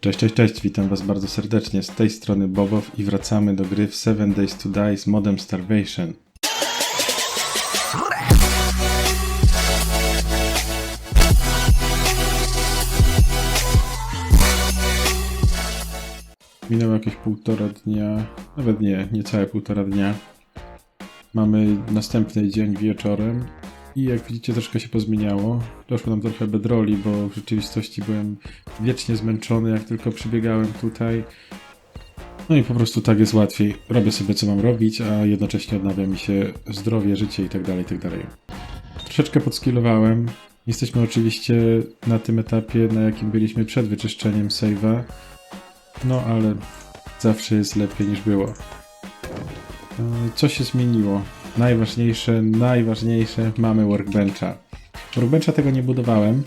Cześć, cześć, cześć, witam was bardzo serdecznie. Z tej strony Bobow i wracamy do gry w 7 Days to Die z modem Starvation. Minęło jakieś półtora dnia, nawet nie, niecałe półtora dnia. Mamy następny dzień wieczorem i jak widzicie troszkę się pozmieniało. Doszło nam trochę bedroli, bo w rzeczywistości byłem wiecznie zmęczony, jak tylko przybiegałem tutaj. No i po prostu tak jest łatwiej. Robię sobie co mam robić, a jednocześnie odnawia mi się zdrowie, życie i tak dalej, i tak. Troszeczkę podskillowałem. Jesteśmy oczywiście na tym etapie, na jakim byliśmy przed wyczyszczeniem save'a. No ale zawsze jest lepiej niż było. E, Co się zmieniło? Najważniejsze, najważniejsze, mamy workbencha. Workbencha tego nie budowałem.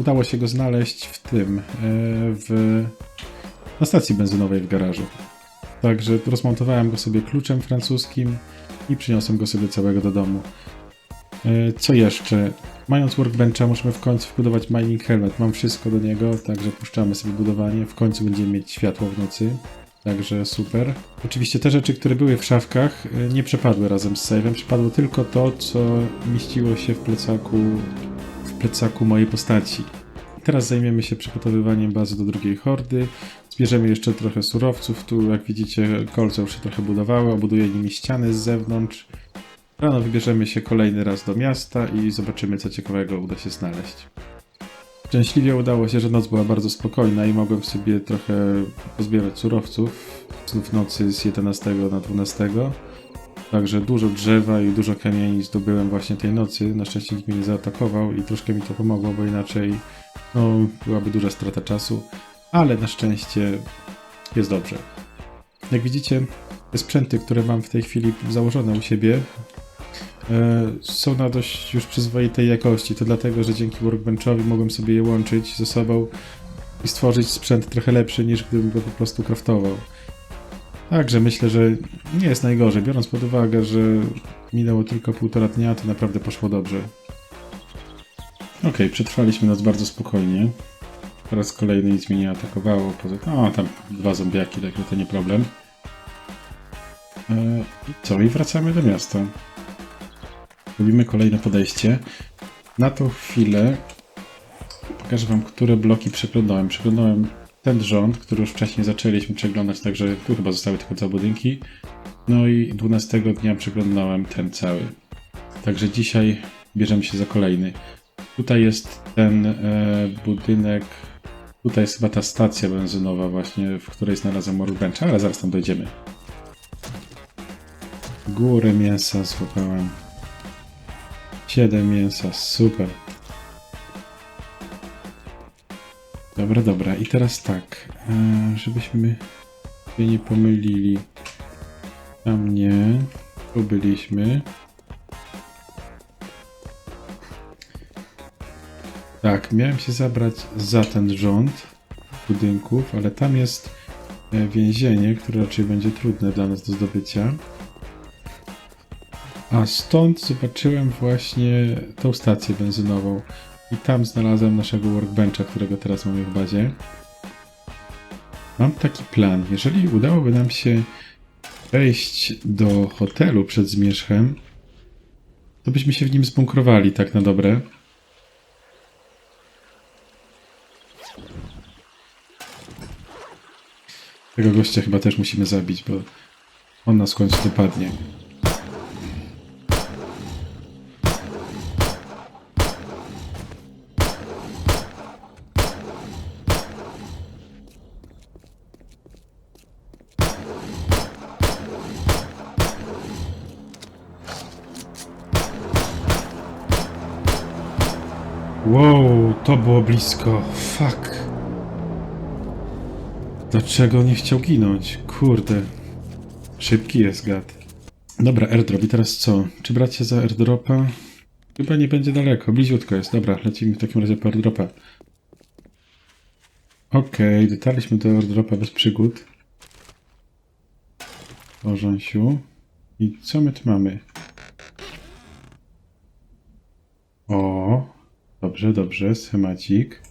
Udało się go znaleźć w tym, e, w, na stacji benzynowej w garażu. Także rozmontowałem go sobie kluczem francuskim i przyniosłem go sobie całego do domu. E, Co jeszcze? Mając workbencha możemy w końcu wbudować mining helmet. Mam wszystko do niego, także puszczamy sobie budowanie. W końcu będziemy mieć światło w nocy. Także super. Oczywiście te rzeczy, które były w szafkach, y, nie przepadły razem z save'em. Przepadło tylko to, co mieściło się w plecaku, w plecaku mojej postaci. Teraz zajmiemy się przygotowywaniem bazy do drugiej hordy. Zbierzemy jeszcze trochę surowców. Tu, jak widzicie, kolce już się trochę budowały. Obuduję nimi ściany z zewnątrz. Rano wybierzemy się kolejny raz do miasta i zobaczymy, co ciekawego uda się znaleźć. Szczęśliwie udało się, że noc była bardzo spokojna i mogłem sobie trochę pozbierać surowców w nocy z 11 na 12. Także dużo drzewa i dużo kamieni zdobyłem właśnie tej nocy. Na szczęście nikt mnie nie zaatakował i troszkę mi to pomogło, bo inaczej no, byłaby duża strata czasu. Ale na szczęście jest dobrze. Jak widzicie, te sprzęty, które mam w tej chwili założone u siebie, są na dość już przyzwoitej jakości. To dlatego, że dzięki Workbenchowi mogłem sobie je łączyć ze sobą i stworzyć sprzęt trochę lepszy niż gdybym go po prostu craftował. Także myślę, że nie jest najgorzej. Biorąc pod uwagę, że minęło tylko półtora dnia, to naprawdę poszło dobrze. Ok, przetrwaliśmy noc bardzo spokojnie. Po raz kolejny nic mnie nie atakowało. Poza o, tam dwa zombiaki, także to nie problem. E, I co? I wracamy do miasta. Robimy kolejne podejście. Na tą chwilę pokażę Wam, które bloki przeglądałem. Przeglądałem ten rząd, który już wcześniej zaczęliśmy przeglądać, także tu chyba zostały tylko dwa budynki. No i 12 dnia przeglądałem ten cały. Także dzisiaj bierzemy się za kolejny. Tutaj jest ten e, budynek. Tutaj jest chyba ta stacja benzynowa właśnie, w której znalazłem workbencha, ale zaraz tam dojdziemy. Górę mięsa złapałem. 7 mięsa, super. Dobra, dobra. I teraz tak, e, żebyśmy się nie pomylili. Tam nie. Tu byliśmy. Tak, miałem się zabrać za ten rząd budynków, ale tam jest e, więzienie, które raczej będzie trudne dla nas do zdobycia. A stąd zobaczyłem właśnie tą stację benzynową. I tam znalazłem naszego workbencha, którego teraz mamy w bazie. Mam taki plan. Jeżeli udałoby nam się wejść do hotelu przed zmierzchem, to byśmy się w nim zbunkrowali tak na dobre. Tego gościa chyba też musimy zabić, bo on nas w końcu dopadnie. Wow, to było blisko. Fuck. Dlaczego nie chciał ginąć? Kurde. Szybki jest gad. Dobra, airdrop. I teraz co? Czy brać się za airdropa? Chyba nie będzie daleko. Bliziutko jest. Dobra, lecimy w takim razie po airdropa. Okej, dotarliśmy do airdropa bez przygód. Orząsiu. I co my tu mamy? O, dobrze, dobrze, schemacik.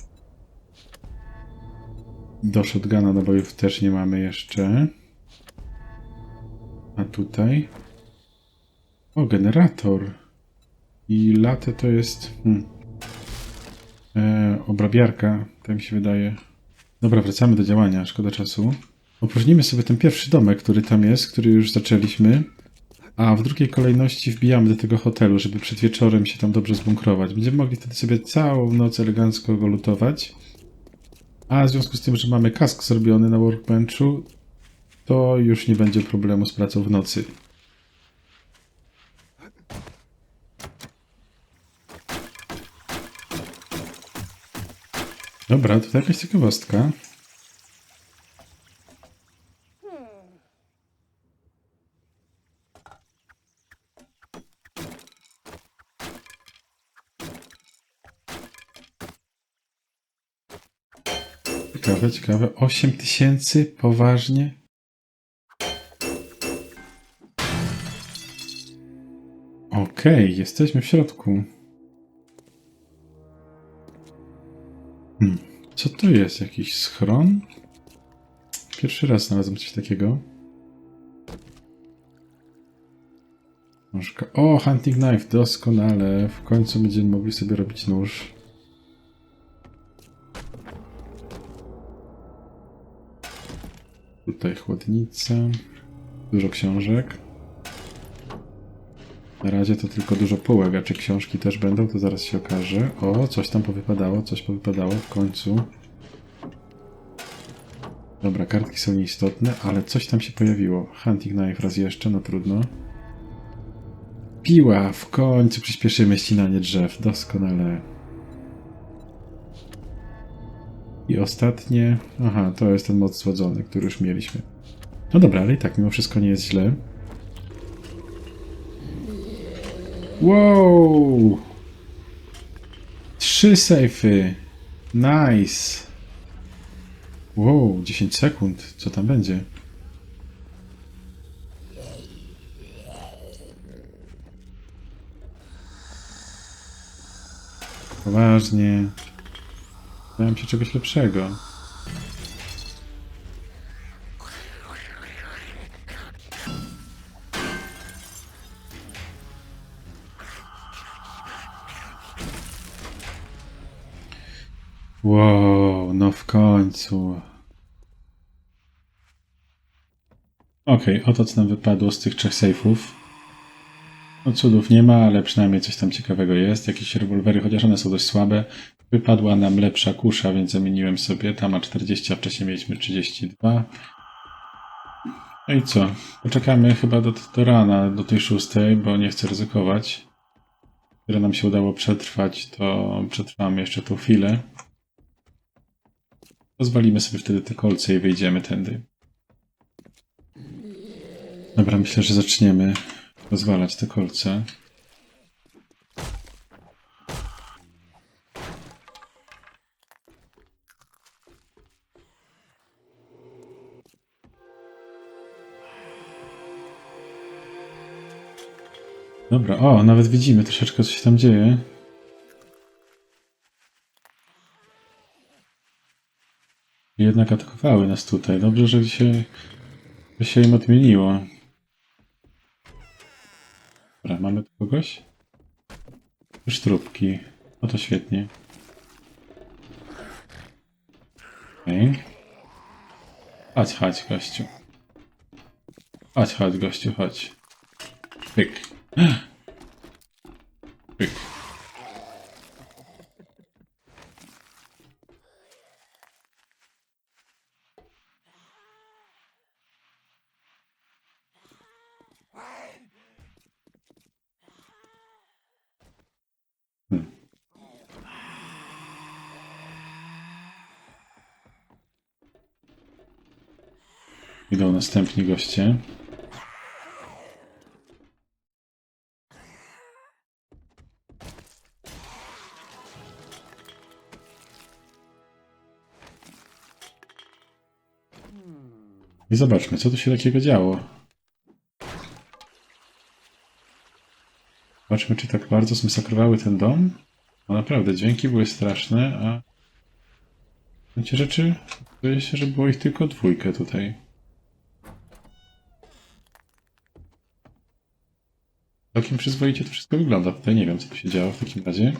Do shotguna nabojów też nie mamy jeszcze. A tutaj? O, generator. I latę to jest... Hmm. E, obrabiarka, tak mi się wydaje. Dobra, wracamy do działania, szkoda czasu. Opróżnimy sobie ten pierwszy domek, który tam jest, który już zaczęliśmy. A w drugiej kolejności wbijamy do tego hotelu, żeby przed wieczorem się tam dobrze zbunkrować. Będziemy mogli wtedy sobie całą noc elegancko go lutować. A w związku z tym, że mamy kask zrobiony na workbenchu, to już nie będzie problemu z pracą w nocy. Dobra, tutaj jakaś ciekawostka. Ciekawe, ciekawe. 8 tysięcy? Poważnie? Okej, jesteśmy w środku. Hmm. Co to jest? Jakiś schron? Pierwszy raz znalazłem coś takiego. O, hunting knife, doskonale. W końcu będziemy mogli sobie robić nóż. Tutaj chłodnica. Dużo książek. Na razie to tylko dużo półek, a czy książki też będą, to zaraz się okaże. O, coś tam powypadało, coś powypadało w końcu. Dobra, kartki są nieistotne, ale coś tam się pojawiło. Hunting knife raz jeszcze, no trudno. Piła, w końcu przyspieszymy ścinanie drzew, doskonale. I ostatnie, aha, to jest ten moc słodzony, który już mieliśmy. No dobra, ale i tak mimo wszystko nie jest źle. Wow! Trzy sejfy. Nice. Wow, 10 sekund. Co tam będzie? Poważnie. Dałem się czegoś lepszego. Wow, no w końcu. Okej, oto co nam wypadło z tych trzech sejfów. No cudów nie ma, ale przynajmniej coś tam ciekawego jest. Jakieś rewolwery, chociaż one są dość słabe. Wypadła nam lepsza kusza, więc zamieniłem sobie. Tam ma 40, a wcześniej mieliśmy 32. No i co? Poczekamy chyba do, do rana, do tej szóstej, bo nie chcę ryzykować. Które nam się udało przetrwać, to przetrwamy jeszcze tą chwilę. Pozwolimy sobie wtedy te kolce i wyjdziemy tędy. Dobra, myślę, że zaczniemy rozwalać te kolce. Dobra, o, nawet widzimy troszeczkę, co się tam dzieje. Jednak atakowały nas tutaj. Dobrze, że się, że się im odmieniło. Dobra, mamy tu kogoś? Już. No to świetnie. Okej. Chodź, chodź, gościu. Chodź, chodź, gościu, chodź. Pyk. Pyk. Idą następni goście. I zobaczmy, co tu się takiego działo. Zobaczmy, czy tak bardzo zmasakrowały ten dom. No naprawdę, dźwięki były straszne, a W gruncie rzeczy wydaje się, że było ich tylko dwójkę tutaj. Całkiem przyzwoicie to wszystko wygląda. Tutaj nie wiem, co tu się działo w takim razie.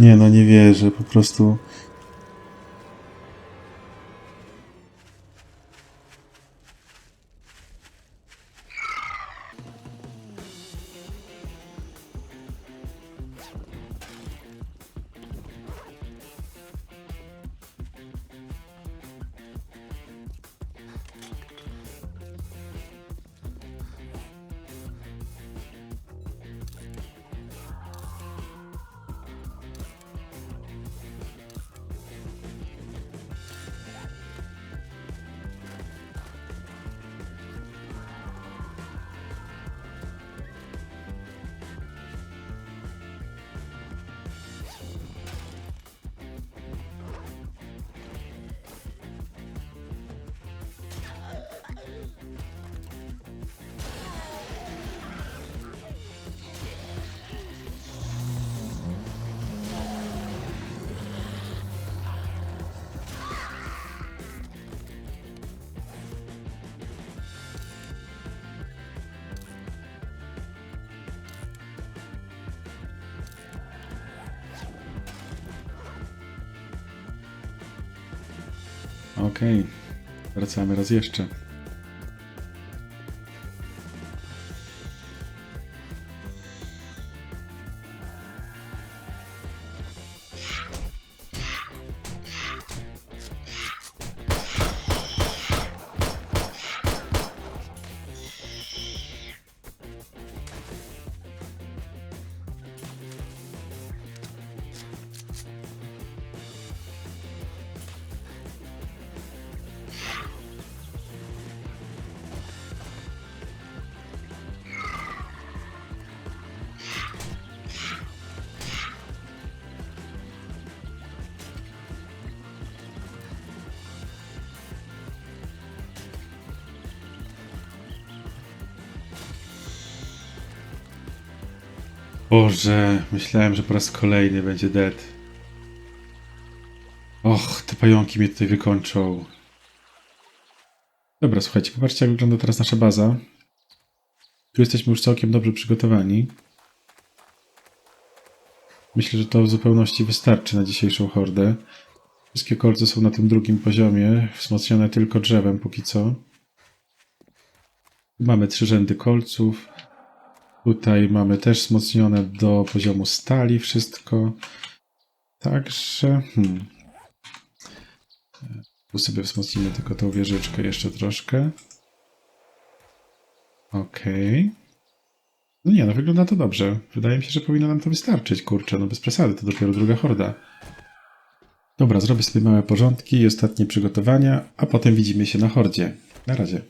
Nie no, nie wierzę, po prostu. Okej, wracamy raz jeszcze. Boże, myślałem, że po raz kolejny będzie dead. Och, te pająki mnie tutaj wykończą. Dobra, słuchajcie, popatrzcie jak wygląda teraz nasza baza. Tu jesteśmy już całkiem dobrze przygotowani. Myślę, że to w zupełności wystarczy na dzisiejszą hordę. Wszystkie kolce są na tym drugim poziomie, wzmocnione tylko drzewem póki co. Mamy trzy rzędy kolców. Tutaj mamy też wzmocnione do poziomu stali wszystko. Także. Hmm. Tu sobie wzmocnimy tylko tą wieżyczkę jeszcze troszkę. Okej. No nie, no wygląda to dobrze. Wydaje mi się, że powinno nam to wystarczyć, kurczę, no bez przesady, to dopiero druga horda. Dobra, zrobię sobie małe porządki i ostatnie przygotowania, a potem widzimy się na hordzie. Na razie.